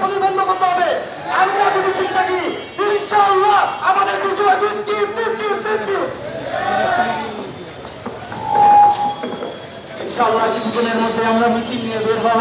আমদানি বন্ধ করতে হবে। আমরা যদি ঠিক থাকি, ইনশাআল্লাহ আমাদের কিছু দিচ্ছি দিচ্ছি দিচ্ছি ইনশাআল্লাহ কিছুদিনের মধ্যে আমরা মিছিল নিয়ে বের হব।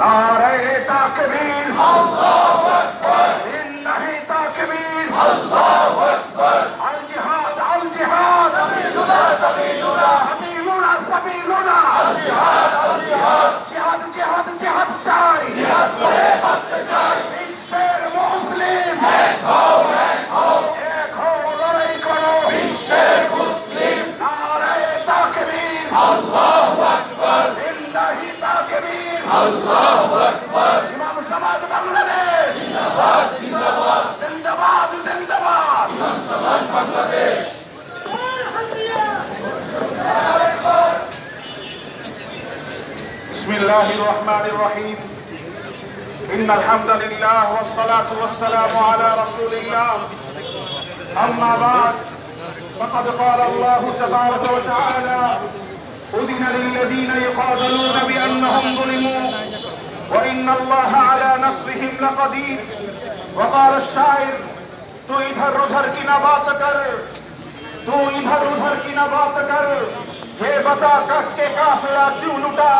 নারায়ে তাকবীর। আল্লাহু আকবার ইন্নাহি তাকবীর। আল্লাহু আকবার আল জিহাদ আল জিহাদ। সাবিলুনা সাবিলুনা সাবিলুনা সাবিলুনা আল জিহাদ আল্লাহু আকবার ইমাম সমাজ বাংলাদেশ জিন্দাবাদ জিন্দাবাদ জিন্দাবাদ জিন্দাবাদ ইমাম সমাজ বাংলাদেশ بسم الله الرحمن الرحيم إن الحمد لله والصلاة والسلام على رسول الله أما بعد فقد قال الله تبارك وتعالى أذن للذين يقاتلون بأنهم ظلموا وإن الله على نصرهم لقدير وقال الشاعر تو ادھر ادھر کی نہ بات کر تو ادھر ادھر کی نہ بات کر یہ بتا کب کے قافلہ کیوں لٹا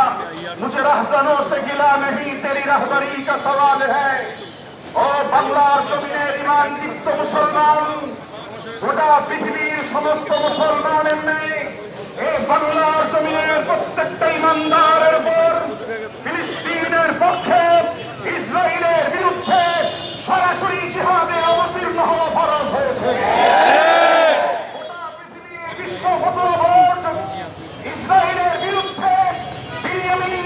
مجھے رہزنوں سے گلا نہیں تیری رہبری کا سوال ہے ও বাংলার জমিনে ইমান মুসলমান গোটা পৃথিবীর সমস্ত মুসলমানের নেই বাংলার জমিনের প্রত্যেকটা ইমানদারের ফিলিস্তিনের পক্ষে, ইসরায়েলের বিরুদ্ধে সরাসরি জিহাদে অবতীর্ণ হওয়া ফরজ হয়েছে। ইসরায়েলের বিরুদ্ধে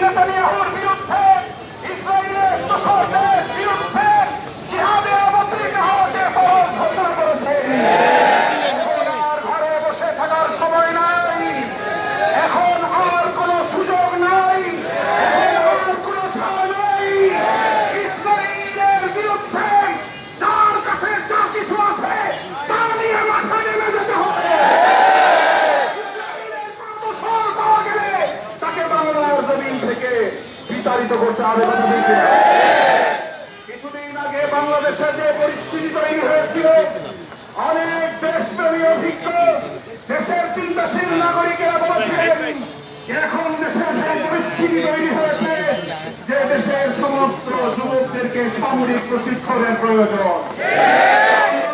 নেতানিয়াহুর করতে হবে কথা বলছি কিছুদিন আগে বাংলাদেশে যে পরিস্থিতি তৈরি হয়েছিল, অনেক দেশপ্রেমী অভিজ্ঞ, দেশের চিন্তাশীল নাগরিকেরা বলেছিলেন, এখন দেশের পরিস্থিতি তৈরি হয়েছে যে দেশের সমস্ত যুবকদেরকে সামরিক প্রশিক্ষণের প্রয়োজন।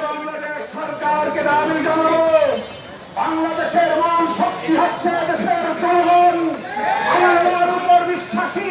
বাংলাদেশ সরকারকে দাবি জানাব, বাংলাদেশের মান শক্তি হচ্ছে দেশের জনগণ। আমার উপর বিশ্বাসী